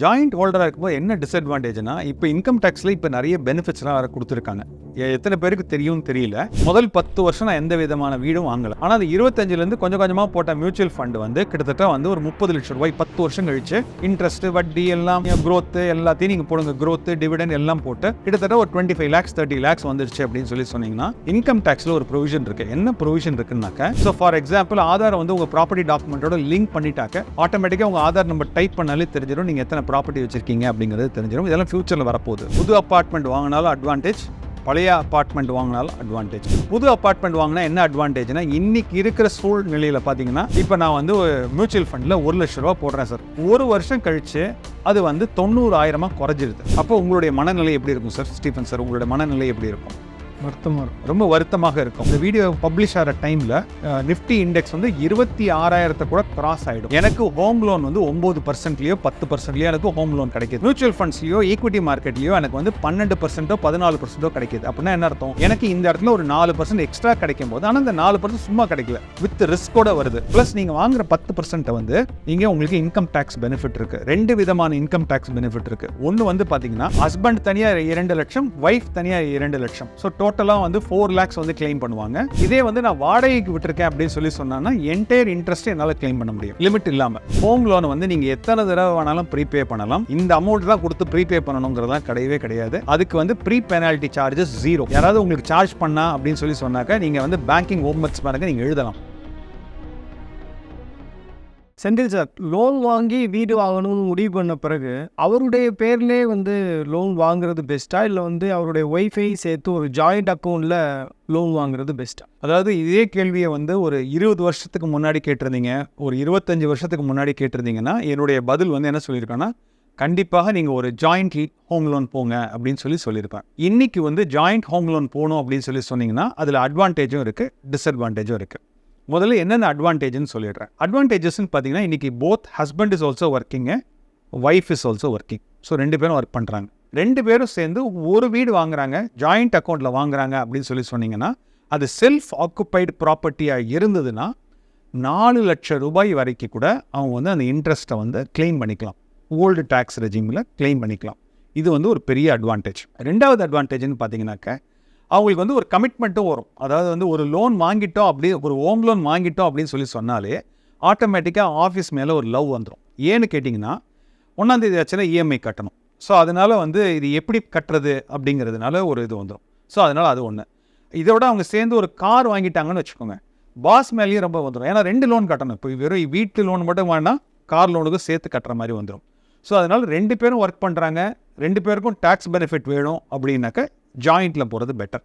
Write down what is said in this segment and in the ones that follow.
Joint ஹோல்டராக இருக்கும்போது என்ன டிஸ்அட்வான்டேஜ்னா இப்போ இன்கம் டேக்ஸில் இப்போ நிறைய பெனிஃபிட்ஸ்லாம் வேறு கொடுத்துருக்காங்க. எத்தனை பேருக்கு தெரியும் தெரியல. முதல் பத்து வருஷம் நான் எந்த விதமான வீடும் வாங்கல. ஆனால் அது இருபத்தஞ்சிலேருந்து கொஞ்சம் கொஞ்சமாக போட்ட மியூச்சுவல் ஃபண்ட் வந்து கிட்டத்தட்ட வந்து ஒரு முப்பது லட்சம் ரூபாய் பத்து வருஷம் கழிச்சு இன்ட்ரெஸ்ட் வட்டி எல்லாம் growth எல்லாத்தையும் நீங்கள் போடுங்க. growth டிவிடெண்ட் எல்லாம் போட்டு கிட்டத்தட்ட ஒரு twenty five lakhs thirty lakhs வந்துருச்சு அப்படின்னு சொல்லி சொன்னீங்கன்னா இன்கம் டேக்ஸில் ஒரு ப்ரொவிஷன் இருக்கு. என்ன ப்ரொவிஷன் இருக்குன்னாக்க ஸோ ஃபார் எக்ஸாம்பிள் ஆதார் வந்து உங்கள் ப்ராப்பர்ட்டி டாக்குமெண்ட்டோட லிங்க் பண்ணிட்டாக்க ஆட்டோமேட்டிக்காக உங்கள் ஆதார் நம்பர் டைப் பண்ணாலே தெரிஞ்சிடும் நீங்கள் எத்தனை ப்ராப்பர்ட்டி வச்சிருக்கீங்க அப்படிங்கிறது தெரிஞ்சிடும் இதெல்லாம் ஃபியூச்சரில் வரப்போகுது. புது அப்பார்ட்மெண்ட் வாங்கினாலும் அட்வான்டேஜ் பழைய அப்பார்ட்மெண்ட் வாங்கினாலும் அட்வான்டேஜ் புது அப்பார்ட்மெண்ட் வாங்கினா என்ன அட்வான்டேஜ்னா இன்னைக்கு இருக்கிற சூழ்நிலையில் பார்த்தீங்கன்னா இப்போ நான் வந்து மியூச்சுவல் ஃபண்டில் ஒரு லட்ச ரூபா போடுறேன் சார். ஒரு வருஷம் கழிச்சு அது வந்து தொண்ணூறாயிரமாக குறைஞ்சிருது. அப்போ உங்களுடைய மனநிலை எப்படி இருக்கும் சார்? ஸ்டீஃபன் சார் உங்களுடைய மனநிலை எப்படி இருக்கும்? வருத்தமாக இருக்கும். ரொம்ப வருத்தமாக இருக்கும். இந்த வீடியோ பப்ளிஷ் ஆகிற டைமில் நிஃப்டி இண்டெக்ஸ் வந்து இருபத்தி ஆறாயிரத்தை கூட கிராஸ் ஆகிடும் எனக்கு ஹோம் லோன் வந்து ஒம்பது பர்சன்ட்லையோ பத்து பர்சன்ட்லையோ எனக்கு ஹோம் லோன் கிடைக்குது. மியூச்சுவல் ஃபண்ட்ஸ்லையோ ஈக்விட்டி மார்க்கெட்லையோ எனக்கு வந்து பன்னெண்டு பர்சன்ட்டோ பதினாலு பர்சன்ட்டோ கிடைக்குது. அப்படின்னா என்ன அர்த்தம்? எனக்கு இந்த இடத்துல ஒரு நாலு பர்சன்ட் எக்ஸ்ட்ரா கிடைக்கும் போது ஆனால் இந்த நாலு பர்சன்ட் சும்மா கிடைக்கல. வித் ரிஸ்கோட வருது. ப்ளஸ் நீங்கள் வாங்குற பத்து பர்சன்ட்டை வந்து நீங்கள் உங்களுக்கு இன்கம் டேக்ஸ் பெனிஃபிட் இருக்கு. ரெண்டு விதமான இன்கம் டேக்ஸ் பெனிஃபிட் இருக்கு. ஒன்று வந்து பார்த்தீங்கன்னா ஹஸ்பண்ட் தனியாக இரண்டு லட்சம் ஒய்ஃப் தனியாக இரண்டு லட்சம். ஸோ டோட்டலாக வந்து ஃபோர் லேக்ஸ் வந்து கிளைம் பண்ணுவாங்க. இதே வந்து நான் வாடகைக்கு விட்டுருக்கேன் அப்படின்னு சொல்லி சொன்னான்னா என்டையர் இன்ட்ரெஸ்ட் என்னால் கிளைம் பண்ண முடியும். லிமிட் இல்லாமல் ஹோம் லோன் வந்து நீங்கள் எத்தனை தடவை வேணாலும் ப்ரீபே பண்ணலாம். இந்த அமௌண்ட் தான் கொடுத்து ப்ரீபே பண்ணணுங்கிறதெல்லாம் கிடையவே கிடையாது. அதுக்கு வந்து ப்ரீ பெனால்ட்டி சார்ஜஸ் ஜீரோ யாராவது உங்களுக்கு சார்ஜ் பண்ணா அப்படின்னு சொல்லி சொன்னாக்க நீங்கள் வந்து பேங்கிங் ஹோம்ஒர்க்ஸ் பாருங்க நீங்கள் எழுதலாம். செந்தில் சார் லோன் வாங்கி வீடு வாங்கணும்னு முடிவு பண்ண பிறகு அவருடைய பேர்லேயே வந்து லோன் வாங்குறது பெஸ்ட்டா இல்லை வந்து அவருடைய ஒய்ஃபை சேர்த்து ஒரு ஜாயிண்ட் அக்கௌண்ட்டில் லோன் வாங்குறது பெஸ்ட்டா அதாவது இதே கேள்வியை வந்து ஒரு இருபது வருஷத்துக்கு முன்னாடி கேட்டிருந்தீங்க. ஒரு இருபத்தஞ்சி வருஷத்துக்கு முன்னாடி கேட்டிருந்தீங்கன்னா என்னுடைய பதில் வந்து என்ன சொல்லியிருக்கேன்னா கண்டிப்பாக நீங்கள் ஒரு ஜாயிண்ட் ஹோம் லோன் போங்க அப்படின்னு சொல்லி சொல்லியிருப்பேன் இன்னைக்கு வந்து ஜாயிண்ட் ஹோம் லோன் போகணும் அப்படின்னு சொல்லி சொன்னீங்கன்னா அதில் அட்வான்டேஜும் இருக்குது டிஸ்அட்வான்டேஜும் இருக்குது முதல்ல என்னென்ன அட்வான்டேஜ்னு சொல்லிடுறேன். அட்வான்டேஜஸ்ன்னு பார்த்தீங்கன்னா இன்னைக்கு both husband is also working wife is also working so ரெண்டு பேரும் ஒர்க் பண்ணுறாங்க ரெண்டு பேரும் சேர்ந்து ஒரு வீடு வாங்குறாங்க ஜாயிண்ட் அக்கௌண்ட்டில் வாங்குறாங்க அப்படின்னு சொல்லி சொன்னீங்கன்னா அது செல்ஃப் ஆக்குப்பைடு ப்ராப்பர்ட்டியாக இருந்ததுன்னா நாலு லட்சம் ரூபாய் வரைக்கும் கூட அவங்க வந்து அந்த இன்ட்ரெஸ்ட்டை வந்து கிளைம் பண்ணிக்கலாம். ஓல்டு டேக்ஸ் ரெஜிமில் கிளைம் பண்ணிக்கலாம். இது வந்து ஒரு பெரிய அட்வான்டேஜ் ரெண்டாவது அட்வான்டேஜ்னு பார்த்தீங்கன்னாக்க அவங்களுக்கு வந்து ஒரு கமிட்மெண்ட்டும் வரும். அதாவது வந்து ஒரு லோன் வாங்கிட்டோம் அப்படி ஒரு ஹோம் லோன் வாங்கிட்டோம் அப்படின்னு சொல்லி சொன்னாலே ஆட்டோமேட்டிக்காக ஆஃபீஸ் மேலே ஒரு லவ் வந்துடும் ஏன்னு கேட்டிங்கன்னா ஒன்றாந்தேதி ஆச்சுன்னா இஎம்ஐ கட்டணும். ஸோ அதனால் வந்து இது எப்படி கட்டுறது அப்படிங்கிறதுனால ஒரு இது வந்துடும் ஸோ அதனால் அது ஒன்று இதோட அவங்க சேர்ந்து ஒரு கார் வாங்கிட்டாங்கன்னு வச்சுக்கோங்க. பாஸ் மேலேயும் ரொம்ப வந்துடும் ஏன்னா ரெண்டு லோன் கட்டணும். இப்போ வெறும் வீட்டு லோன் மட்டும் வேணால் கார் லோனுக்கும் சேர்த்து கட்டுற மாதிரி வந்துடும் ஸோ அதனால் ரெண்டு பேரும் ஒர்க் பண்ணுறாங்க ரெண்டு பேருக்கும் டேக்ஸ் பெனிஃபிட் வேணும் அப்படின்னாக்க ஜாயிண்ட்டில் போகிறது பெட்டர்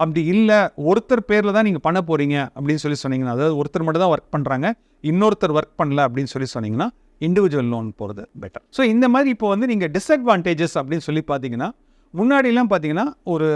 அப்படி இல்லை ஒருத்தர் பேரில் தான் நீங்கள் பண்ண போகிறீங்க அப்படின்னு சொல்லி சொன்னீங்கன்னா அதாவது ஒருத்தர் மட்டும் தான் ஒர்க் பண்ணுறாங்க இன்னொருத்தர் ஒர்க் பண்ணல அப்படின்னு சொல்லி சொன்னீங்கன்னா இண்டிவிஜுவல் லோன் போகிறது பெட்டர் ஸோ இந்த மாதிரி இப்போ வந்து நீங்கள் டிஸ்அட்வான்டேஜஸ் அப்படின்னு சொல்லி பார்த்தீங்கன்னா முன்னாடிலாம் பார்த்தீங்கன்னா ஒரு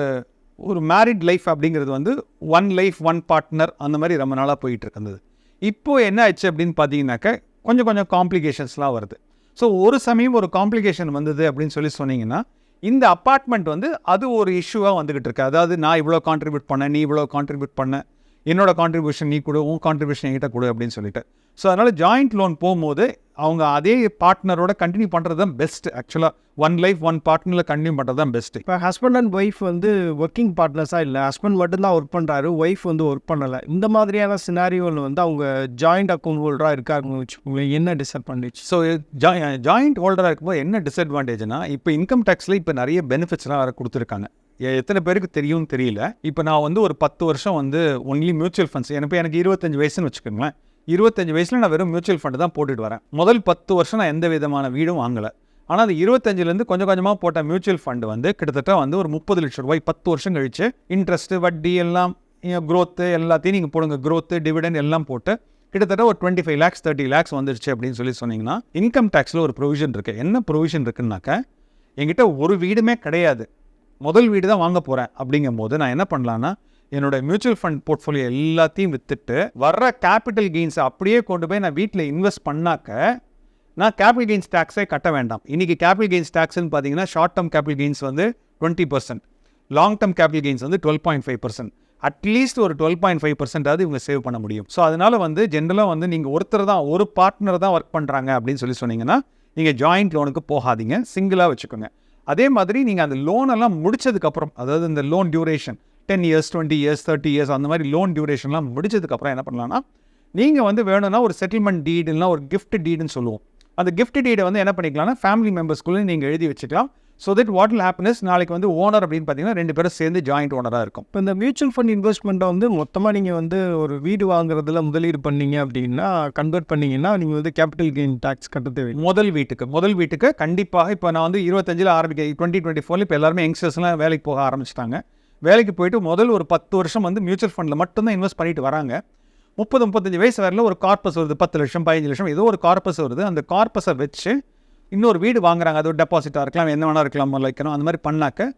ஒரு மேரிட் லைஃப் அப்படிங்கிறது வந்து ஒன் லைஃப் ஒன் பார்ட்னர் அந்த மாதிரி ரொம்ப நாளாக போயிட்டு இருந்தது. இப்போது என்ன ஆச்சு அப்படின்னு பார்த்தீங்கன்னாக்க கொஞ்சம் கொஞ்சம் காம்ப்ளிகேஷன்ஸ்லாம் வருது. ஸோ ஒரு சமயம் ஒரு காம்ப்ளிகேஷன் வந்தது அப்படின்னு சொல்லி சொன்னீங்கன்னா இந்த அப்பார்ட்மெண்ட் வந்து அது ஒரு இஷ்யூவாக வந்துக்கிட்டு இருக்கு. அதாவது நான் இவ்வளோ கான்ட்ரிபியூட் பண்ணேன் நீ இவ்வளோ கான்ட்ரிபியூட் பண்ண என்னோட கான்ட்ரிபியூஷன் நீ கொடு உன் கான்ட்ரிபியூஷன் என்கிட்ட கொடு அப்படின்னு சொல்லிட்டு. ஸோ அதனால் ஜாயிண்ட் லோன் போகும்போது அவங்க அதே பார்ட்னரோட கண்டினியூ பண்ணுறது தான் பெஸ்ட் ஆக்சுவலாக ஒன் லைஃப் ஒன் பார்ட்னரில் கண்டினியூ பண்ணுறது தான் பெஸ்ட்டு இப்போ ஹஸ்பண்ட் அண்ட் ஒய்ஃப் வந்து ஒர்க்கிங் பார்ட்னர்ஸாக இல்லை? ஹஸ்பண்ட் மட்டும்தான் ஒர்க் பண்ணுறாரு ஒய்ஃப் வந்து ஒர்க் பண்ணலை. இந்த மாதிரியான சினாரியோவில் வந்து அவங்க ஜாயிண்ட் அக்கௌண்ட் ஹோல்டராக இருக்காங்கன்னு வச்சுக்கோங்களேன் என்ன டிஸ்அட்வான்டேஜ் ஸோ ஜாயிண்ட் ஹோல்டராக இருக்கும்போது என்ன டிஸ்அட்வான்டேஜ்னா இப்போ இன்கம் டேக்ஸில் இப்போ நிறைய பெனிஃபிட்ஸ்லாம் வேறு கொடுத்துருக்காங்க. எத்தனை பேருக்கு தெரியும்னு தெரியல. இப்போ நான் வந்து ஒரு பத்து வருஷம் வந்து ஒன்லி மியூச்சுவல் ஃபண்ட்ஸ் எனக்கு எனக்கு இருபத்தஞ்சு வயசுன்னு வச்சுக்கோங்களேன். இருபத்தஞ்சு வயசில் நான் வெறும் மியூச்சுவல் ஃபண்டு தான் போட்டுட்டு வரேன். முதல் பத்து வருஷம் நான் எந்த விதமான வீடும் வாங்கலை. ஆனால் அது இருபத்தஞ்சிலேருந்து கொஞ்சம் கொஞ்சமாக போட்ட மியூச்சுவல் ஃபண்டு வந்து கிட்டத்தட்ட வந்து ஒரு முப்பது லட்சம் ரூபாய் பத்து வருஷம் கழிச்சு இன்ட்ரெஸ்ட்டு வட்டி எல்லாம் க்ரோத்து எல்லாத்தையும் நீங்கள் போடுங்க. க்ரோத்து டிவிடெண்ட் எல்லாம் போட்டு கிட்டத்தட்ட ஒரு twenty five lakhs thirty lakhs வந்துருச்சு அப்படின்னு சொல்லி சொன்னீங்கன்னா இன்கம் டேக்ஸில் ஒரு ப்ரொவிஷன் இருக்குது என்ன ப்ரொவிஷன் இருக்குன்னாக்க என்கிட்ட ஒரு வீடுமே கிடையாது. முதல் வீடு தான் வாங்க போகிறேன் அப்படிங்கும் போது நான் என்ன பண்ணலான்னா என்னோட மியூச்சுவல் ஃபண்ட் போர்ட்ஃபோலியோ எல்லாத்தையும் விற்றுட்டு வர்ற கேபிட்டல் கெயின்ஸை அப்படியே கொண்டு போய் நான் வீட்டில் இன்வெஸ்ட் பண்ணாக்க நான் கேபிட்டல் கெயின்ஸ் டேக்ஸே கட்ட வேண்டாம். இன்றைக்கி கேபிட்டல் கெயின்ஸ் டேக்ஸ்னு பார்த்தீங்கன்னா ஷார்ட் டேர்ம் கேபிட்டல் கெயின்ஸ் வந்து twenty percent long term capital gains வந்து twelve point five percent at least ஒரு டுவெல் பாயிண்ட் ஃபைவ் பர்சன்டாவது இவங்க சேவ் பண்ண முடியும். ஸோ அதனால் வந்து ஜென்ரலாக வந்து நீங்கள் ஒருத்தர் தான் ஒரு பார்ட்னர் தான் ஒர்க் பண்ணுறாங்க அப்படின்னு சொல்லி சொன்னீங்கன்னா நீங்கள் ஜாயிண்ட் லோனுக்கு போகாதீங்க. சிங்கிளாக வச்சுக்கோங்க. அதே மாதிரி நீங்கள் அந்த லோனெல்லாம் முடிச்சதுக்கப்புறம் அதாவது இந்த loan duration ten years twenty years thirty years அந்த மாதிரி லோன் டியூரேஷன்லாம் முடிச்சதுக்கப்புறம் என்ன பண்ணலாம்னா நீங்கள் வந்து வேணும்னா ஒரு செட்டில்மெண்ட் டீடு ஒரு கிஃப்ட் டீடுன்னு சொல்லுவோம். அந்த gift டீடை வந்து என்ன பண்ணிக்கலாம்னா ஃபேமிலி மெம்பர்ஸ்குள்ளே நீங்கள் எழுதி வச்சுக்கலாம். ஸோ தட் வாட் is நாளைக்கு வந்து ஓனர் அப்படின்னு பார்த்தீங்கன்னா ரெண்டு பேரும் சேர்ந்து ஜாயிண்ட் ஓனராக இருக்கும். இப்போ இந்த மியூச்சுவல் ஃபண்ட் இன்வெஸ்ட்மெண்ட்டை வந்து மொத்தமாக நீங்கள் வந்து ஒரு வீடு வாங்குறதுல முதலீடு பண்ணீங்க அப்படின்னா கன்வெர்ட் பண்ணீங்கன்னா நீங்கள் வந்து கேபிட்டல் கெயின் டேக்ஸ் கட்ட தேவை முதல் வீட்டுக்கு முதல் வீட்டுக்கு கண்டிப்பாக இப்போ நான் வந்து இருபத்தஞ்சில் ஆரம்பிக்க டுவெண்ட்டி டுவெண்ட்டி ஃபோரில் இப்போ எல்லாருமே யங்ஸ்டர்ஸ்லாம் வேலைக்கு போக ஆரம்பிச்சிட்டாங்க. வேலைக்கு போயிட்டு முதல் ஒரு பத்து வருஷம் வந்து மியூச்சுவல் ஃபண்டில் மட்டும்தான் இன்வெஸ்ட் பண்ணிட்டு வராங்க. முப்பது முப்பத்தஞ்சு வயசு வரையில் ஒரு கார்பஸ் வருது பத்து லட்சம் பதினஞ்சு லட்சம் ஏதோ ஒரு கார்பஸ் வருது. அந்த கார்பஸை வச்சு இன்னொரு வீடு வாங்குறாங்க. அது ஒரு டெபாசிட்டாக இருக்கலாம் என்ன வேணா இருக்கலாம் வைக்கணும் அந்த மாதிரி பண்ணாக்க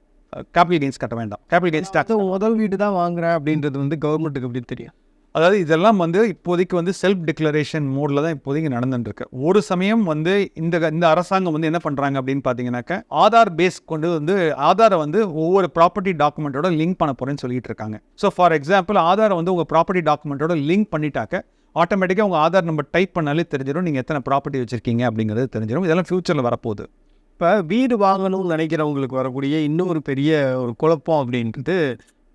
கேபிட்டல் கெயின்ஸ் கட்ட வேண்டாம். கேபிட்டல் கெயின்ஸ் டேக்ஸ் முதல் வீடு தான் வாங்குறேன் அப்படின்றது வந்து கவர்மெண்ட்டுக்கு எப்படி தெரியும்? அதாவது இதெல்லாம் வந்து இப்போதைக்கு வந்து செல்ஃப் டிக்ளரேஷன் மோடில் தான் இப்போதைக்கு நடந்துட்டுருக்கு. ஒரு சமயம் வந்து இந்த இந்த அரசாங்கம் வந்து என்ன பண்ணுறாங்க அப்படின்னு பார்த்தீங்கன்னாக்க ஆதார் பேஸ் கொண்டு வந்து ஆதாரை வந்து ஒவ்வொரு ப்ராப்பர்ட்டி டாக்குமெண்ட்டோட லிங்க் பண்ண போகிறேன்னு சொல்லிட்டு இருக்காங்க. ஸோ ஃபார் எக்ஸாம்பிள் ஆதாரை வந்து உங்கள் ப்ராப்பர்ட்டி டாக்குமெண்ட்டோட லிங்க் பண்ணிட்டாக்க ஆட்டோமேட்டிக்காக உங்கள் ஆதார் நம்பர் டைப் பண்ணாலே தெரிஞ்சிடும் நீங்கள் எத்தனை ப்ராப்பர்ட்டி வச்சிருக்கீங்க அப்படிங்கிறது தெரிஞ்சிடும் இதெல்லாம் ஃப்யூச்சரில் வரப்போகுது. இப்போ வீடு வாங்கணும்னு நினைக்கிறவங்களுக்கு வரக்கூடிய இன்னொரு பெரிய ஒரு குழப்பம் அப்படின்றது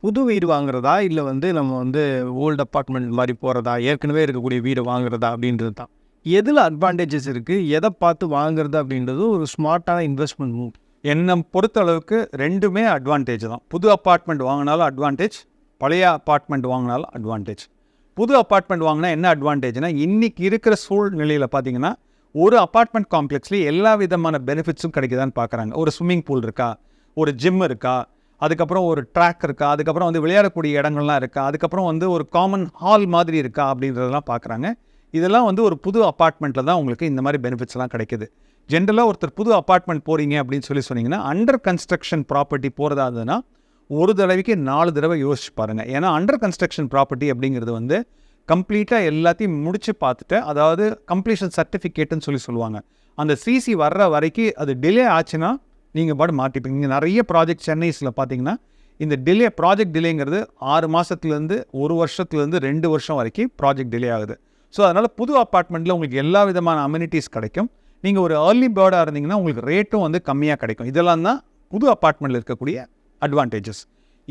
புது வீடு வாங்குறதா? இல்லை வந்து நம்ம வந்து ஓல்டு அப்பார்ட்மெண்ட் மாதிரி போகிறதா ஏற்கனவே இருக்கக்கூடிய வீடு வாங்குறதா? அப்படின்றது தான். எதில் அட்வான்டேஜஸ் இருக்குது எதை பார்த்து வாங்குறது அப்படின்றது ஒரு ஸ்மார்ட்டான இன்வெஸ்ட்மெண்ட் மூவ் என்னை பொறுத்த அளவுக்கு ரெண்டுமே அட்வான்டேஜ் தான். புது அப்பார்ட்மெண்ட் வாங்கினாலும் அட்வான்டேஜ் பழைய அப்பார்ட்மெண்ட் வாங்கினாலும் அட்வான்டேஜ் புது அப்பார்ட்மெண்ட் வாங்கினா என்ன அட்வான்டேஜ்னா இன்றைக்கி இருக்கிற சூழ்நிலையில் பார்த்தீங்கன்னா ஒரு அப்பார்ட்மெண்ட் காம்ப்ளெக்ஸ்லேயே எல்லா விதமான பெனிஃபிட்ஸும் கிடைக்குதான்னு பார்க்குறாங்க ஒரு ஸ்விம்மிங் பூல் இருக்கா? ஒரு ஜிம் இருக்கா? அதுக்கப்புறம் ஒரு ட்ராக் இருக்கா? அதுக்கப்புறம் வந்து விளையாடக்கூடிய இடங்கள்லாம் இருக்கா? அதுக்கப்புறம் வந்து ஒரு காமன் ஹால் மாதிரி இருக்கா? அப்படின்றதெல்லாம் பார்க்குறாங்க இதெல்லாம் வந்து ஒரு புது அப்பார்ட்மெண்ட்டில் தான் உங்களுக்கு இந்த மாதிரி பெனிஃபிட்ஸ்லாம் கிடைக்குது. ஜென்ரலாக ஒருத்தர் புது அப்பார்ட்மெண்ட் போகிறீங்க அப்படின்னு சொல்லி சொன்னீங்கன்னா அண்டர் கன்ஸ்ட்ரக்ஷன் ப்ராப்பர்ட்டி போகிறதா இருந்ததுன்னா ஒரு தடவைக்கு நாலு தடவை யோசிச்சு பாருங்கள் ஏன்னா அண்டர் கன்ஸ்ட்ரக்ஷன் ப்ராப்பர்ட்டி அப்படிங்கிறது வந்து கம்ப்ளீட்டாக எல்லாத்தையும் முடிச்சு பார்த்துட்டு அதாவது கம்ப்ளீஷன் சர்டிஃபிகேட்டுன்னு சொல்லி சொல்லுவாங்க. அந்த சிசி வர்ற வரைக்கும் அது டிலே ஆச்சுன்னா நீங்கள் பாட்டு மாட்டிப்பீங்க. இங்கே நிறைய ப்ராஜெக்ட் சென்னைஸில் பார்த்தீங்கன்னா இந்த டிலே ப்ராஜெக்ட் டிலேங்கிறது ஆறு மாதத்துலேருந்து ஒரு வருஷத்துலேருந்து ரெண்டு வருஷம் வரைக்கும் ப்ராஜெக்ட் டிலே ஆகுது. ஸோ அதனால் புது அப்பார்ட்மெண்ட்டில் உங்களுக்கு எல்லா விதமான அம்யூனிட்டிஸ் கிடைக்கும். நீங்கள் ஒரு ஏர்லி பேர்டாக இருந்தீங்கன்னா உங்களுக்கு ரேட்டும் வந்து கம்மியாக கிடைக்கும். இதெல்லாம் தான் புது அப்பார்ட்மெண்ட்டில் இருக்கக்கூடிய அட்வான்டேஜஸ்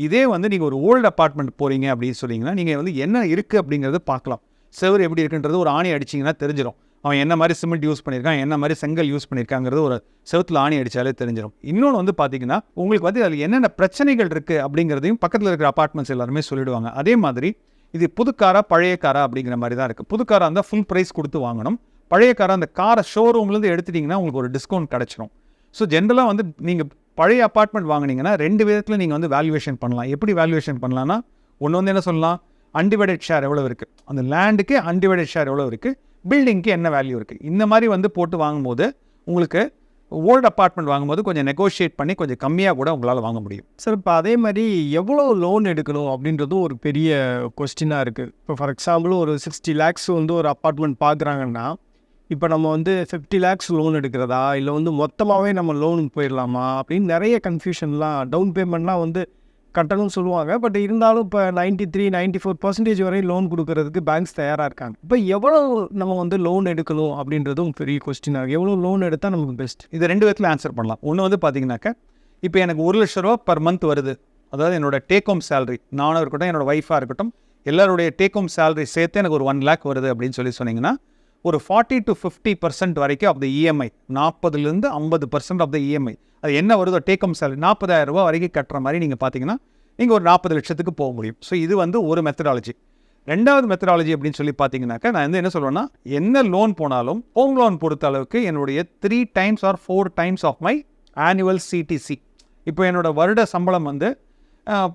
இதே வந்து நீங்கள் ஒரு ஓல்டு அப்பார்ட்மெண்ட் போகிறீங்க அப்படின்னு சொன்னீங்கன்னா நீங்கள் வந்து என்ன இருக்குது அப்படிங்கிறது பார்க்கலாம். செவர் எப்படி இருக்குன்றது ஒரு ஆணி அடிச்சிங்கன்னா தெரிஞ்சிடும் அவன் என்ன மாதிரி சிமெண்ட் யூஸ் பண்ணியிருக்கான் என்ன மாதிரி செங்கல் யூஸ் பண்ணியிருக்காங்கிறது ஒரு செவுத்தில் ஆணி அடித்தாலே தெரிஞ்சிடும் இன்னொன்று வந்து பார்த்தீங்கன்னா உங்களுக்கு வந்து அதில் என்னென்ன பிரச்சனைகள் இருக்குது அப்படிங்கிறதையும் பக்கத்தில் இருக்கிற அப்பார்ட்மெண்ட்ஸ் எல்லாருமே சொல்லிடுவாங்க. அதே மாதிரி இது புது காரா பழைய காரா அப்படிங்கிற மாதிரி தான் இருக்குது புது காராக இருந்தால் ஃபுல் ப்ரைஸ் கொடுத்து வாங்கணும். பழைய காரை அந்த காரை ஷோரூம்லேருந்து எடுத்துட்டிங்கன்னா உங்களுக்கு ஒரு டிஸ்கவுண்ட் கிடச்சிரும். ஸோ ஜென்ரலாக வந்து நீங்கள் பழைய அப்பார்ட்மெண்ட் வாங்குனீங்கன்னா ரெண்டு விதத்தில் நீங்கள் வந்து வேல்யூவேஷன் பண்ணலாம். எப்படி வேல்யூவேஷன் பண்ணலாம்னா ஒன்று வந்து என்ன சொல்லலாம்? அன்டிவைடட் ஷேர் எவ்வளோ இருக்குது அந்த லேண்டுக்கு அன்டிவைடட் ஷேர் எவ்வளோ இருக்குது பில்டிங்க்கு என்ன வேல்யூ இருக்குது இந்த மாதிரி வந்து போட்டு வாங்கும்போது உங்களுக்கு ஓல்டு அப்பார்ட்மெண்ட் வாங்கும்போது கொஞ்சம் நெகோஷியேட் பண்ணி கொஞ்சம் கம்மியாக கூட உங்களால் வாங்க முடியும். சார் இப்போ அதே மாதிரி எவ்வளோ லோன் எடுக்கணும் அப்படின்றதும் ஒரு பெரிய கொஸ்டினாக இருக்குது இப்போ ஃபார் எக்ஸாம்பிள் ஒரு சிக்ஸ்டி லேக்ஸ் வந்து ஒரு அப்பார்ட்மெண்ட் பார்க்குறாங்கன்னா இப்போ நம்ம வந்து ஃபிஃப்டி லேக்ஸ் லோன் எடுக்கிறதா? இல்லை வந்து மொத்தமாகவே நம்ம லோனுக்கு போயிடலாமா? அப்படின்னு நிறைய கன்ஃபியூஷன்லாம் டவுன் பேமெண்ட்லாம் வந்து கட்டணும்னு சொல்லுவாங்க. பட் இருந்தாலும் இப்போ ninety three ninety four percentage வரையும் லோன் கொடுக்கறதுக்கு பேங்க்ஸ் தயாராக இருக்காங்க. இப்போ எவ்வளோ நம்ம வந்து லோன் எடுக்கணும் அப்படின்றதும் பெரிய கொஸ்டினாக எவ்வளோ லோன் எடுத்தால் நமக்கு பெஸ்ட் இது ரெண்டு விதத்தில் ஆன்சர் பண்ணலாம். ஒன்று வந்து பார்த்தீங்கன்னாக்க இப்போ எனக்கு ஒரு லட்ச ரூபா பர் மந்த் வருது. அதாவது என்னோட டேக் ஹோம் சேலரி நானும் இருக்கட்டும் என்னோட ஒய்ஃபாக இருக்கட்டும் எல்லாருடைய டேக் ஹோம் சேலரி சேர்த்து எனக்கு ஒரு ஒன் லேக் வருது அப்படின்னு சொல்லி சொன்னீங்கன்னா ஒரு ஃபார்ட்டி டு ஃபிஃப்டி பர்சன்ட் வரைக்கும் ஆஃப் த இஎம்ஐ நாற்பதுலேருந்து ஐம்பது பர்சன்ட் ஆஃப் த இஎம்ஐ அது என்ன வருதோ டேக் சேலரி நாற்பதாயிரம் ரூபா வரைக்கும் கட்டுற மாதிரி நீங்கள் பார்த்தீங்கன்னா நீங்கள் ஒரு நாற்பது லட்சத்துக்கு போக முடியும். ஸோ இது வந்து ஒரு மெத்தடாலஜி ரெண்டாவது மெத்தடாலஜி அப்படின்னு சொல்லி பார்த்தீங்கன்னாக்கா நான் வந்து என்ன சொல்லுவேன்னா என்ன லோன் போனாலும் ஹோம் லோன் பொறுத்த அளவுக்கு என்னுடைய three times or four times of my annual CTC இப்போ என்னோடய வருட சம்பளம் வந்து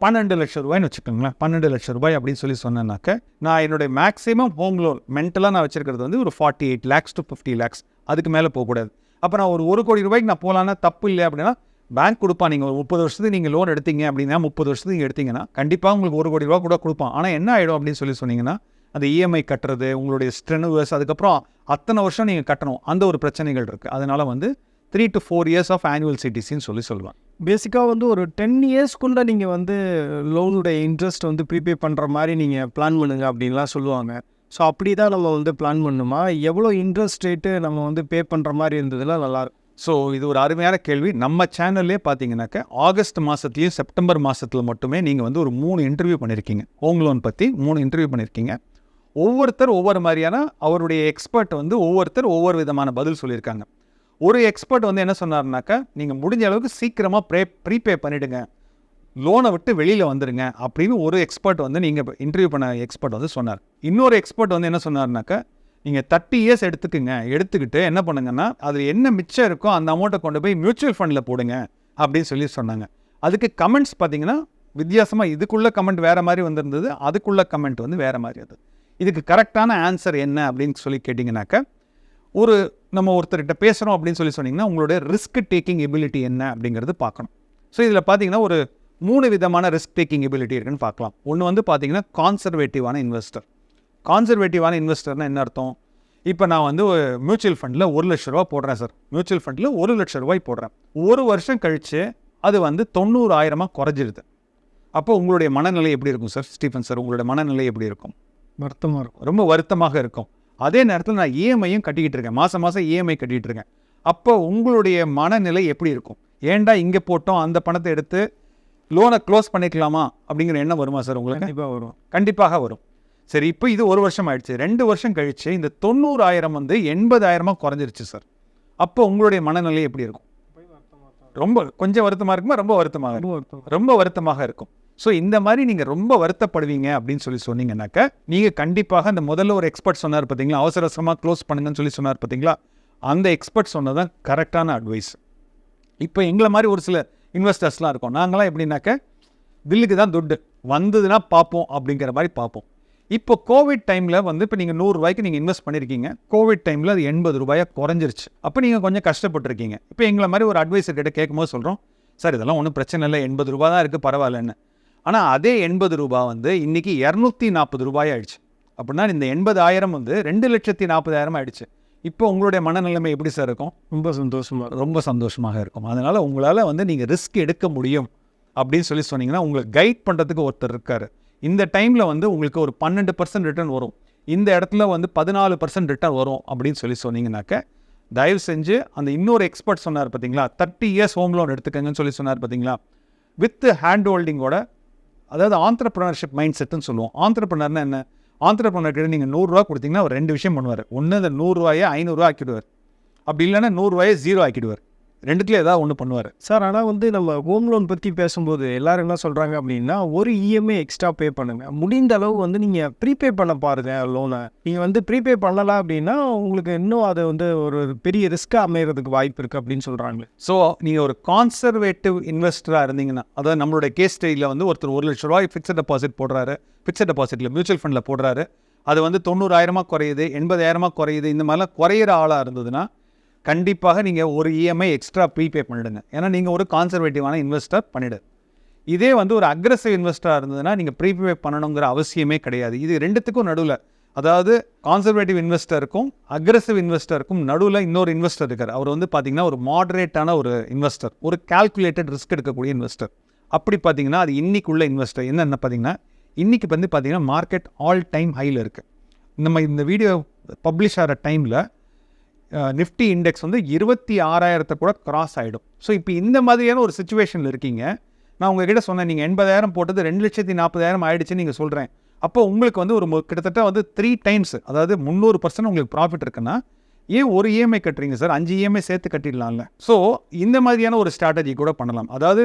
பன்னெண்டு லட்சம் ரூபாய்னு வச்சுக்கோங்களேன். பன்னெண்டு லட்சம் ரூபாய் அப்படின்னு சொல்லி சொன்னேன்னாக்க நான் என்னுடைய மேக்ஸிமம் ஹோம் லோன் மென்டலாக நான் வச்சுருக்கிறது வந்து ஒரு forty eight lakhs to fifty lakhs அதுக்கு மேலே போகக்கூடாது. அப்போ நான் ஒரு ஒரு கோடி ரூபாய்க்கு நான் போகலான்னா தப்பு இல்லை அப்படின்னா பேங்க் கொடுப்பான். நீங்கள் ஒரு முப்பது வருஷத்துக்கு நீங்கள் லோன் எடுத்தீங்க அப்படின்னா முப்பது வருஷத்துக்கு நீங்கள் எடுத்தீங்கன்னா கண்டிப்பாக உங்களுக்கு ஒரு கோடி ரூபா கூட கொடுப்பான். ஆனால் என்ன ஆகிடும் அப்படின்னு சொல்லி சொன்னீங்கன்னா அந்த இஎம்ஐ கட்டுறது உங்களுடைய ஸ்ட்ரெனுவர்ஸ் அதுக்கப்புறம் அத்தனை வருஷம் நீங்கள் கட்டணும். அந்த ஒரு பிரச்சனைகள் இருக்குது அதனால் வந்து three to four years of annual சிட்டிஸின்னு சொல்லி சொல்லுவேன் பேசிக்காக வந்து ஒரு டென் இயர்ஸ்க்குள்ளே நீங்கள் வந்து லோனுடைய இன்ட்ரெஸ்ட் வந்து ப்ரீபே பண்ணுற மாதிரி நீங்கள் பிளான் பண்ணுங்க அப்படின்லாம் சொல்லுவாங்க. ஸோ அப்படி தான் நம்ம வந்து பிளான் பண்ணுமா? எவ்வளோ இன்ட்ரெஸ்ட் ரேட்டு நம்ம வந்து பே பண்ணுற மாதிரி இருந்ததுலாம் நல்லாயிருக்கும் ஸோ இது ஒரு அருமையான கேள்வி. நம்ம சேனல்லே பார்த்தீங்கன்னாக்க ஆகஸ்ட் மாதத்துலையும் செப்டம்பர் மாதத்தில் மட்டுமே நீங்கள் வந்து ஒரு மூணு இன்டர்வியூ பண்ணியிருக்கீங்க ஹோம் லோன் பற்றி மூணு இன்டர்வியூ பண்ணியிருக்கீங்க ஒவ்வொருத்தர் ஒவ்வொரு மாதிரியான அவருடைய எக்ஸ்பர்ட் வந்து ஒவ்வொருத்தர் ஒவ்வொரு விதமான பதில் சொல்லியிருக்காங்க. ஒரு எக்ஸ்பர்ட் வந்து என்ன சொன்னார்னாக்கா நீங்கள் முடிஞ்ச அளவுக்கு சீக்கிரமாக ப்ரே ப்ரீபே பண்ணிவிடுங்க லோனை விட்டு வெளியில் வந்துடுங்க அப்படின்னு ஒரு எக்ஸ்பர்ட் வந்து நீங்கள் இன்டர்வியூ பண்ண எக்ஸ்பர்ட் வந்து சொன்னார். இன்னொரு எக்ஸ்பர்ட் வந்து என்ன சொன்னார்னாக்கா நீங்கள் தேர்ட்டி இயர்ஸ் எடுத்துக்குங்க எடுத்துக்கிட்டு என்ன பண்ணுங்கன்னா அதில் என்ன மிச்சம் இருக்கோ அந்த அமௌண்ட்டை கொண்டு போய் மியூச்சுவல் ஃபண்டில் போடுங்க அப்படின்னு சொல்லி சொன்னாங்க. அதுக்கு கமெண்ட்ஸ் பார்த்தீங்கன்னா வித்தியாசமாக இதுக்குள்ளே கமெண்ட் வேறு மாதிரி வந்திருந்தது அதுக்குள்ளே கமெண்ட் வந்து வேறு மாதிரி அது. இதுக்கு கரெக்டான ஆன்சர் என்ன அப்படின்னு சொல்லி கேட்டிங்கனாக்கா ஒரு நம்ம ஒருத்தர்கிட்ட பேசுகிறோம் அப்படின்னு சொல்லி சொன்னிங்கன்னா உங்களுடைய ரிஸ்க் டேக்கிங் எபிலிட்டி என்ன அப்படிங்கிறது பார்க்கணும். ஸோ இதில் பார்த்தீங்கன்னா ஒரு மூணு விதமான ரிஸ்க் டேக்கிங் எபிலிட்டி இருக்குன்னு பார்க்கலாம். ஒன்று வந்து பார்த்தீங்கன்னா கான்சர்வேட்டிவான இன்வெஸ்டர் கான்சர்வேட்டிவான இன்வெஸ்டர்னா என்ன அர்த்தம்? இப்போ நான் வந்து மியூச்சுவல் ஃபண்டில் ஒரு லட்ச ரூபா போடுறேன் சார் மியூச்சுவல் ஃபண்டில் ஒரு லட்ச ரூபாய் போடுறேன். ஒரு வருஷம் கழித்து அது வந்து தொண்ணூறாயிரமாக குறைஞ்சிருது. அப்போ உங்களுடைய மனநிலை எப்படி இருக்கும் சார் ஸ்டீஃபன் சார் உங்களுடைய மனநிலை எப்படி இருக்கும்? வருத்தமாக இருக்கும். ரொம்ப வருத்தமாக இருக்கும். அதே நேரத்தில் நான் இஎம்ஐயும் கட்டிக்கிட்டு இருக்கேன். மாதம் மாதம் இஎம்ஐ கட்டிகிட்டு இருக்கேன். அப்போ உங்களுடைய மனநிலை எப்படி இருக்கும்? ஏன்டா இங்கே போட்டோம்? அந்த பணத்தை எடுத்து லோனை க்ளோஸ் பண்ணிக்கலாமா அப்படிங்கிற எண்ணம் வருமா சார் உங்களுக்கு? கண்டிப்பாக வரும். கண்டிப்பாக வரும். சரி இப்போ இது ஒரு வருஷம் ஆயிடுச்சு. ரெண்டு வருஷம் கழிச்சு இந்த தொண்ணூறாயிரம் வந்து எண்பதாயிரமாக குறைஞ்சிருச்சு சார். அப்போ உங்களுடைய மனநிலை எப்படி இருக்கும்? ரொம்ப கொஞ்சம் வருத்தமாக இருக்குமா? ரொம்ப வருத்தமாக இருக்கும். ரொம்ப வருத்தம் ரொம்ப வருத்தமாக இருக்கும். ஸோ இந்த மாதிரி நீங்கள் ரொம்ப வருத்தப்படுவீங்க அப்படின்னு சொல்லி சொன்னீங்கன்னாக்க நீங்கள் கண்டிப்பாக அந்த முதல்ல ஒரு எக்ஸ்பர்ட் சொன்னார் பார்த்தீங்களா அவசர அவசரமாக க்ளோஸ் பண்ணுங்கன்னு சொல்லி சொன்னார் பார்த்தீங்களா அந்த எக்ஸ்பர்ட் சொன்னது தான் கரெக்டான அட்வைஸ் இப்போ எங்களை மாதிரி ஒரு சில இன்வெஸ்டர்ஸ்லாம் இருக்கோம். நாங்களாம் எப்படின்னாக்க பில்லுக்கு தான் துட்டு. வந்ததுன்னா பார்ப்போம் அப்படிங்கிற மாதிரி பார்ப்போம். இப்போ கோவிட் டைமில் வந்து இப்போ நீங்கள் நூறுரூவாய்க்கு நீங்கள் இன்வெஸ்ட் பண்ணியிருக்கீங்க கோவிட் டைமில் அது எண்பது ரூபாயாக குறைஞ்சிருச்சு. அப்போ நீங்கள் கொஞ்சம் கஷ்டப்பட்டுருக்கீங்க. இப்போ எங்களை மாதிரி ஒரு அட்வைசர் கிட்ட கேட்கும்போது சொல்கிறோம் சார் இதெல்லாம் ஒன்றும் பிரச்சனை இல்லை. எண்பது ரூபா தான் இருக்குது பரவாயில்லன்னு. ஆனால் அதே எண்பது ரூபா வந்து இன்றைக்கி இரநூத்தி நாற்பது ரூபாய் ஆயிடுச்சு. அப்படின்னா இந்த எண்பதாயிரம் வந்து ரெண்டு லட்சத்தி நாற்பதாயிரம் ஆயிடுச்சு. இப்போ உங்களுடைய மனநிலைமை எப்படி சார் இருக்கும்? ரொம்ப சந்தோஷமாக ரொம்ப சந்தோஷமாக இருக்கும். அதனால் உங்களால் வந்து நீங்கள் ரிஸ்க் எடுக்க முடியும் அப்படின்னு சொல்லி சொன்னீங்கன்னா உங்களுக்கு கைட் பண்ணுறதுக்கு ஒருத்தர் இருக்கார். இந்த டைமில் வந்து உங்களுக்கு ஒரு பன்னெண்டு பர்சன்ட் ரிட்டர்ன் வரும். இந்த இடத்துல வந்து பதினாலு பர்சன்ட் ரிட்டர்ன் வரும் அப்படின்னு சொல்லி சொன்னீங்கன்னாக்க தயவு செஞ்சு அந்த இன்னொரு எக்ஸ்பர்ட் சொன்னார் பார்த்தீங்களா தேர்ட்டி இயர்ஸ் ஹோம் லோன் எடுத்துக்கங்கன்னு சொல்லி சொன்னார் பார்த்தீங்களா வித் ஹேண்ட் ஹோல்டிங்கோட அதாவது ஆண்டர்ப்ரனர்ஷிப் மைண்ட் செட்டுன்னு சொல்லுவோம். ஆண்டர்ப்ரனர்னா என்ன? ஆந்திரப்பிரனர்கிட்ட நீங்கள் நூறுரூவா கொடுத்தீங்கன்னா அவர் ரெண்டு விஷயம் பண்ணுவார். ஒன்று அந்த நூறுரூவாயை ஐநூறுரூவா ஆக்கிடுவார். அப்படி இல்லைன்னா நூறுரூவாயை ஜீரோ ஆக்கிடுவார். ரெண்டுத்துல ஏதாவது ஒன்று பண்ணுவார். சார் ஆனால் வந்து நம்ம ஹோம் லோன் பற்றி பேசும்போது எல்லாரும் என்ன சொல்கிறாங்க அப்படின்னா ஒரு E இஎம்ஐ எக்ஸ்ட்ரா பே பண்ணுங்க. முடிந்த அளவு வந்து நீங்கள் ப்ரீபே பண்ண பாருங்க லோனை நீங்கள் வந்து ப்ரீபே பண்ணலாம் அப்படின்னா உங்களுக்கு இன்னும் அது வந்து ஒரு பெரிய ரிஸ்க்காக அமைகிறதுக்கு வாய்ப்பு இருக்குது அப்படின்னு சொல்கிறாங்க ஸோ நீங்கள் ஒரு கான்சர்வேட்டிவ் இன்வெஸ்டராக இருந்தீங்கன்னா அதாவது நம்மளுடைய கேஸ் ஸ்டைலில் வந்து ஒருத்தர் ஒரு லட்ச ரூபாய் ஃபிக்ஸட் டெபாசிட் போடுறாரு. ஃபிக்ஸட் டெபாசிட்டில் மியூச்சுவல் ஃபண்டில் போடுறாரு. அது வந்து தொண்ணூறாயிரமாக குறையுது எண்பதாயிரமாக குறையுது இந்த மாதிரிலாம் குறையிற ஆளாக இருந்ததுன்னா கண்டிப்பாக நீங்கள் ஒரு இஎம்ஐ எக்ஸ்ட்ரா ப்ரீபே பண்ணிடுங்க. ஏன்னா நீங்கள் ஒரு கான்சர்வேட்டிவான இன்வெஸ்டர் பண்ணிடு. இதே வந்து ஒரு அக்ரஸிவ் இன்வெஸ்டராக இருந்ததுன்னா நீங்கள் ப்ரீபே பண்ணணுங்கிற அவசியமே கிடையாது. இது ரெண்டுத்துக்கும் நடுவில். அதாவது கான்சர்வேட்டிவ் இன்வெஸ்டருக்கும் அக்ரஸிவ் இன்வெஸ்டருக்கும் நடுவில் இன்னொரு இன்வெஸ்டர் இருக்கார். அவர் வந்து பார்த்தீங்கன்னா ஒரு மாடரேட்டான ஒரு இன்வெஸ்டர் ஒரு கால்குலேட்டட் ரிஸ்க் எடுக்கக்கூடிய இன்வெஸ்டர் அப்படி பார்த்தீங்கன்னா அது இன்றைக்குள்ள இன்வெஸ்டர் என்னென்ன பார்த்தீங்கன்னா இன்றைக்கி வந்து பார்த்திங்கன்னா மார்க்கெட் ஆல் டைம் ஹையில் இருக்குது நம்ம இந்த வீடியோ பப்ளிஷ் ஆகிற டைமில் நிஃப்டி இண்டெக்ஸ் வந்து இருபத்தி ஆறாயிரத்தை கூட கிராஸ் ஆகிடும் ஸோ இப்போ இந்த மாதிரியான ஒரு சுச்சுவேஷனில் இருக்கீங்க. நான் உங்ககிட்ட சொன்னேன் நீங்கள் எண்பதாயிரம் போட்டது ரெண்டு லட்சத்தி நாற்பதாயிரம் ஆயிடுச்சுன்னு நீங்கள் சொல்கிறேன் அப்போ உங்களுக்கு வந்து ஒரு கிட்டத்தட்ட வந்து த்ரீ டைம்ஸ் அதாவது முந்நூறு பர்சன்ட் உங்களுக்கு ப்ராஃபிட் இருக்குன்னா ஏன் ஒரு இஎம்ஐ கட்டுறீங்க சார் அஞ்சு இஎம்ஐ சேர்த்து கட்டிடலாம்ல. ஸோ இந்த மாதிரியான ஒரு ஸ்ட்ராட்டஜி கூட பண்ணலாம். அதாவது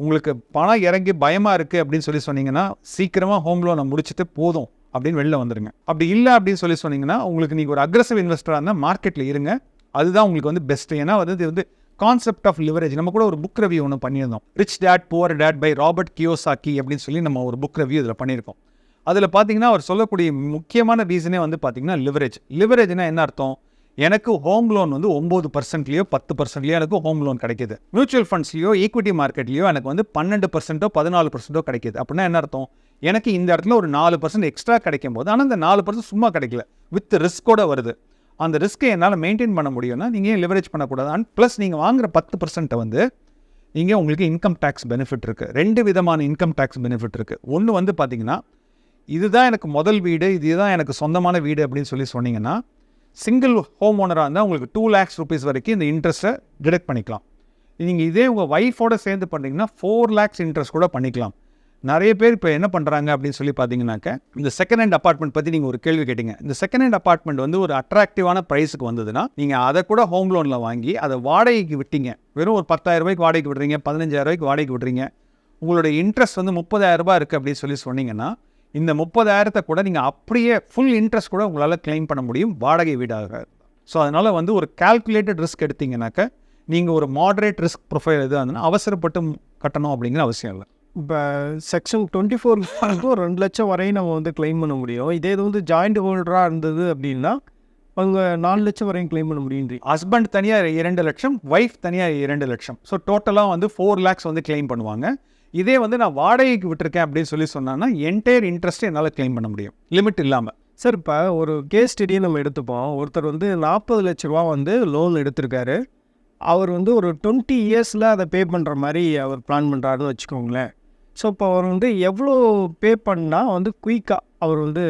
உங்களுக்கு பணம் இறங்கி பயமாக இருக்குது அப்படின்னு சொல்லி சொன்னீங்கன்னா சீக்கிரமாக ஹோம் லோனை முடிச்சுட்டு போதும். அப்படின்னு வெளில வந்துடுங்க அப்படி இல்லை அப்படின்னு சொல்லி சொன்னீங்கன்னா உங்களுக்கு நீங்கள் ஒரு அக்ரஸிவ் இன்வெஸ்டராக இருந்தால் மார்க்கெட்டில் இருங்க. அதுதான் உங்களுக்கு வந்து பெஸ்ட்டு ஏன்னா வந்து இது வந்து கான்செப்ட் ஆஃப் லிவரேஜ் நம்ம கூட ஒரு புக் ரிவ்யூ ஒன்று பண்ணியிருந்தோம். Rich dad poor dad by Robert Kiyosaki அப்படின்னு சொல்லி நம்ம ஒரு புக் ரிவ்யூ இதில் பண்ணியிருக்கோம். அதில் பார்த்தீங்கன்னா அவர் சொல்லக்கூடிய முக்கியமான ரீசனே வந்து பார்த்தீங்கன்னா லிவரேஜ் லிவரேஜ்னா என்ன அர்த்தம்? எனக்கு ஹோம் லோன் வந்து ஒம்பது பர்சன்ட்லேயோ பத்து பர்சன்ட்லேயோ எனக்கு ஹோம் லோன் கிடைக்கிது. மியூச்சுவல் ஃபண்ட்ஸ்லையோ ஈக்விட்டி மார்க்கெட்லையோ எனக்கு வந்து பன்னெண்டு பர்சன்ட்டோ பதினாலு பர்சன்ட்டோ கிடைக்குது. அப்படின்னா என்ன அர்த்தம்? எனக்கு இந்த இடத்துல ஒரு நாலு பர்சன்ட் எக்ஸ்ட்ரா கிடைக்கும் போது ஆனால் இந்த நாலு பர்சன்ட் சும்மா கிடைக்கல. வித் ரிஸ்க்கோட வருது. அந்த ரிஸ்க்கை என்னால் மெயின்டைன் பண்ண முடியும்னா நீங்கள் ஏன் லிவரேஜ் பண்ணக்கூடாது? அண்ட் ப்ளஸ் நீங்கள் வாங்குற பத்து பர்சன்ட்டை வந்து நீங்கள் உங்களுக்கு இன்கம் டேக்ஸ் பெனிஃபிட் இருக்குது ரெண்டு விதமான இன்கம் டேக்ஸ் பெனிஃபிட் இருக்குது ஒன்று வந்து பார்த்தீங்கன்னா இதுதான் எனக்கு முதல் வீடு இதுதான் எனக்கு சொந்தமான வீடு அப்படின்னு சொல்லி சொன்னீங்கன்னா சிங்கிள் ஹோம் ஓனராக இருந்தால் உங்களுக்கு டூ லேக்ஸ் ருபீஸ் வரைக்கும் இந்த இன்ட்ரெஸ்ட்டை டிடெக்ட் பண்ணிக்கலாம். நீங்கள் இதே உங்கள் ஒய்ஃபோட சேர்ந்து பண்ணிங்கன்னா ஃபோர் லேக்ஸ் இன்ட்ரெஸ்ட் கூட பண்ணிக்கலாம். நிறைய பேர் இப்போ என்ன பண்ணுறாங்க அப்படின்னு சொல்லி பார்த்தீங்கன்னாக்க இந்த செகண்ட் ஹேண்ட் அப்பார்ட்மெண்ட் பற்றி நீங்கள் ஒரு கேள்வி கேட்டீங்க. இந்த செகண்ட் ஹேண்ட் அப்பார்ட்மெண்ட் வந்து ஒரு அட்ராக்டிவான ப்ரைஸுக்கு வந்ததுன்னா நீங்கள் அதை கூட ஹோம் லோனில் வாங்கி அதை வாடகைக்கு விட்டீங்க. வெறும் ஒரு பத்தாயிரம் ரூபாய்க்கு வாடகைக்கு விடுறீங்க பதினஞ்சாயிரம் ரூபாய்க்கு வாடகைக்கு விடுறீங்க. உங்களுடைய இன்ட்ரெஸ்ட் வந்து முப்பதாயிரம் ரூபாய் இருக்குது அப்படின்னு சொல்லி சொன்னீங்கன்னா இந்த முப்பதாயிரத்தை கூட நீங்கள் அப்படியே ஃபுல் இன்ட்ரெஸ்ட் கூட உங்களால் கிளைம் பண்ண முடியும் வாடகை வீடாக. ஸோ அதனால் வந்து ஒரு கால்குலேட்டட் ரிஸ்க் எடுத்தீங்கன்னாக்க நீங்கள் ஒரு மாடரேட் ரிஸ்க் ப்ரொஃபைல் எது இருந்ததுன்னா அவசரப்பட்டு கட்டணும் அப்படிங்கிற அவசியம் இல்லை. இப்போ செக்ஷன் டுவெண்ட்டி ஃபோர் ரெண்டு லட்சம் வரையும் நம்ம வந்து கிளைம் பண்ண முடியும். இதே இது வந்து ஜாயிண்ட் ஹோல்டராக இருந்தது அப்படின்னா அவங்க நாலு லட்சம் வரையும் கிளைம் பண்ண முடியும் ஹஸ்பண்ட் தனியாக இரண்டு லட்சம் ஒய்ஃப் தனியாக இரண்டு லட்சம். ஸோ டோட்டலாக வந்து ஃபோர் லேக்ஸ் வந்து கிளைம் பண்ணுவாங்க. இதே வந்து நான் வாடகைக்கு விட்டுருக்கேன் அப்படின்னு சொல்லி சொன்னான்னா என்டையர் இன்ட்ரெஸ்ட்டை என்னால் கிளைம் பண்ண முடியும். லிமிட் இல்லாமல் சார் இப்போ ஒரு கேஸ் ஸ்டடியை நம்ம எடுத்துப்போம். ஒருத்தர் வந்து நாற்பது லட்ச ரூபா வந்து லோன் எடுத்திருக்காரு. அவர் வந்து ஒரு டுவெண்ட்டி இயர்ஸில் அதை பே பண்ணுற மாதிரி அவர் பிளான் பண்ணுறாருன்னு வச்சுக்கோங்களேன். ஸோ இப்போ அவர் வந்து எவ்வளோ பே பண்ணால் வந்து குயிக்காக அவர் வந்து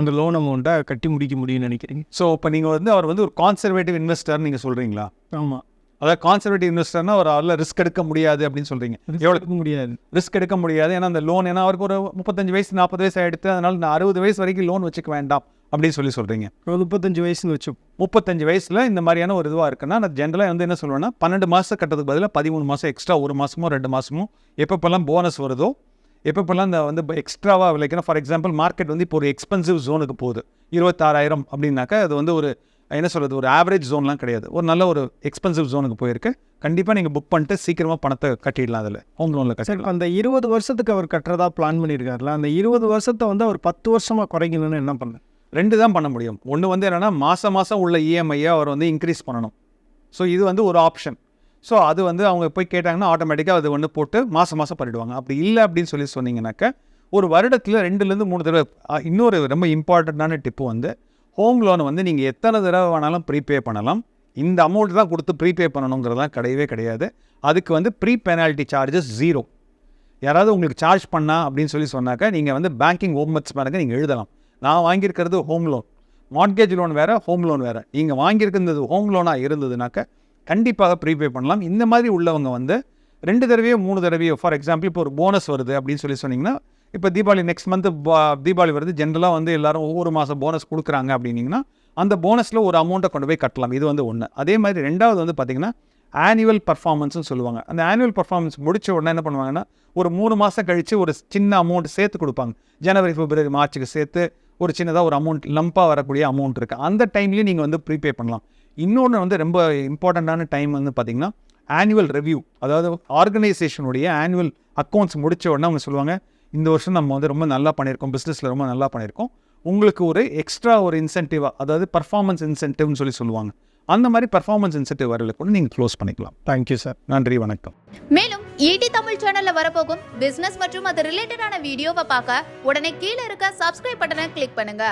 அந்த லோன் அமௌண்ட்டை கட்டி முடிக்க முடியும்னு நினைக்கிறீங்க? ஸோ இப்போ நீங்கள் வந்து அவர் வந்து ஒரு கான்சர்வேட்டிவ் இன்வெஸ்டர் நீங்கள் சொல்கிறீங்களா ஆமாம் அதாவது கான்சர்வேட்டிவ் இன்வெஸ்டர்னா அவர் அதில் ரிஸ்க் எடுக்க முடியாது அப்படின்னு சொல்கிறீங்க எவ்வளோ எடுக்க முடியாது. ரிஸ்க் எடுக்க முடியாது. ஏன்னா அந்த லோன் ஏன்னா அவருக்கு ஒரு முப்பத்தஞ்சு வயசு நாற்பது வயசு ஆகிடுத்து அதனால் நான் அறுபது வயசு வரைக்கும் லோன் வச்சுக்க வேண்டாம். அப்படின்னு சொல்லி சொல்கிறீங்க முப்பத்தஞ்சு வயசுன்னு வச்சு. முப்பத்தஞ்சு வயசில் இந்த மாதிரியான ஒரு இதுவாக இருக்குன்னா நான் ஜென்ரலாக வந்து என்ன சொல்லுவேன்னா பன்னெண்டு மாதம் கட்டுறதுக்கு பதிலாக பதிமூணு மாதம் எக்ஸ்ட்ரா ஒரு மாதமோ ரெண்டு மாதமோ எப்பப்பெல்லாம் போனஸ் வருதோ எப்பப்பெல்லாம் இந்த வந்து எக்ஸ்ட்ராவாக விளைக்கணும் ஃபார் எக்ஸாம்பிள் மார்க்கெட் வந்து இப்போ ஒரு எக்ஸ்பென்சிவ் ஜோனுக்கு போகுது. இருபத்தாறாயிரம் அப்படின்னாக்கா அது வந்து ஒரு என்ன சொல்கிறது ஒரு ஆவரேஜ் ஜோன்லாம் கிடையாது. ஒரு நல்ல ஒரு எக்ஸ்பென்சிவ் ஜோனுக்கு போயிருக்கு. கண்டிப்பாக நீங்கள் புக் பண்ணிட்டு சீக்கிரமாக பணத்தை கட்டிடலாம் அதில். ஹோம் லோனில் கட்டிடலாம். அந்த இருபது வருஷத்துக்கு அவர் கட்டுறதா பிளான் பண்ணியிருக்காருல அந்த இருபது வருஷத்தை வந்து அவர் பத்து வருஷமாக குறைக்கணும்னு என்ன பண்ண? ரெண்டு தான் பண்ண முடியும். ஒன்று வந்து என்னென்னா மாதம் மாதம் உள்ள இஎம்ஐயை அவர் வந்து இன்க்ரீஸ் பண்ணணும். ஸோ இது வந்து ஒரு ஆப்ஷன் ஸோ அது வந்து அவங்க போய் கேட்டாங்கன்னா ஆட்டோமேட்டிக்காக அது ஒன்று போட்டு மாதம் மாதம் பண்ணிவிடுவாங்க அப்படி இல்லை அப்படின்னு சொல்லி சொன்னீங்கன்னாக்க ஒரு வருடத்தில் ரெண்டுலேருந்து மூணு தடவை இன்னொரு ரொம்ப இம்பார்ட்டண்ட்டான டிப்பு வந்து ஹோம் லோனை வந்து நீங்கள் எத்தனை தடவை வேணாலும் ப்ரீபே பண்ணலாம். இந்த அமௌண்ட் தான் கொடுத்து ப்ரீபே பண்ணணுங்கிறதுலாம் கிடையவே கிடையாது. அதுக்கு வந்து ப்ரீ பெனால்ட்டி சார்ஜஸ் ஜீரோ யாராவது உங்களுக்கு சார்ஜ் பண்ணா அப்படின்னு சொல்லி சொன்னாக்கா நீங்கள் வந்து பேங்கிங் ஓம்பட்ஸ் மேலே நீங்கள் எழுதலாம். நான் வாங்கியிருக்கிறது ஹோம் லோன் மார்ட்கேஜ் லோன் வேறு ஹோம் லோன் வேறு. நீங்கள் வாங்கியிருக்கிறது ஹோம் லோனாக இருந்ததுனாக்க கண்டிப்பாக ப்ரீபே பண்ணலாம். இந்த மாதிரி உள்ளவங்க வந்து ரெண்டு தடவையோ மூணு தடவையோ ஃபார் எக்ஸாம்பிள் இப்போ ஒரு போனஸ் வருது அப்படின்னு சொல்லி சொன்னீங்கன்னா இப்போ தீபாவளி நெக்ஸ்ட் மந்த்து தீபாவளி வருது ஜென்ரலாக வந்து எல்லோரும் ஒவ்வொரு மாதம் போனஸ் கொடுக்குறாங்க அப்படின்னிங்கன்னா அந்த போனஸில் ஒரு அமௌண்ட்டை கொண்டு போய் கட்டலாம். இது வந்து ஒன்று அதே மாதிரி ரெண்டாவது வந்து பார்த்திங்கன்னா ஆனுவல் பர்ஃபார்மன்ஸ்னு சொல்லுவாங்க. அந்த ஆனுவல் பர்ஃபார்மன்ஸ் முடிச்ச உடனே என்ன பண்ணுவாங்கன்னா ஒரு மூணு மாதம் கழித்து ஒரு சின்ன அமௌண்ட் சேர்த்து கொடுப்பாங்க. ஜனவரி பிப்ரவரி மார்ச்சுக்கு சேர்த்து ஒரு சின்னதாக ஒரு அமௌண்ட் லம்பாக வரக்கூடிய அமௌண்ட் இருக்குது அந்த டைம்லேயும் நீங்கள் வந்து ப்ரீபே பண்ணலாம். இன்னொன்று வந்து ரொம்ப இம்பார்ட்டண்ட்டான டைம் வந்து பார்த்திங்கன்னா ஆனுவல் ரிவ்யூ அதாவது ஆர்கனைசேஷனுடைய ஆனுவல் அக்கௌண்ட்ஸ் முடித்த உடனே அவங்க சொல்லுவாங்க இந்த வருஷம் நம்ம வந்து ரொம்ப நல்லா பண்ணியிருக்கோம் பிஸ்னஸில் ரொம்ப நல்லா பண்ணியிருக்கோம். உங்களுக்கு ஒரு எக்ஸ்ட்ரா ஒரு இன்சென்டிவாக அதாவது பர்ஃபார்மன்ஸ் இன்சென்டிவ்னு சொல்லி சொல்லுவாங்க. அந்த மாதிரி பர்ஃபார்மன்ஸ் இன்சென்டிவ் வரல கூட நீங்கள் க்ளோஸ் பண்ணிக்கலாம். தேங்க்யூ சார் நன்றி வணக்கம். மேலும் ஈடி தமிழ் சேனல்ல வரப்போகும் பிசினஸ் மற்றும் அது ரிலேட்டடான வீடியோவை பார்க்க உடனே கீழே இருக்க சப்ஸ்கிரைப் பட்டனை கிளிக் பண்ணுங்க.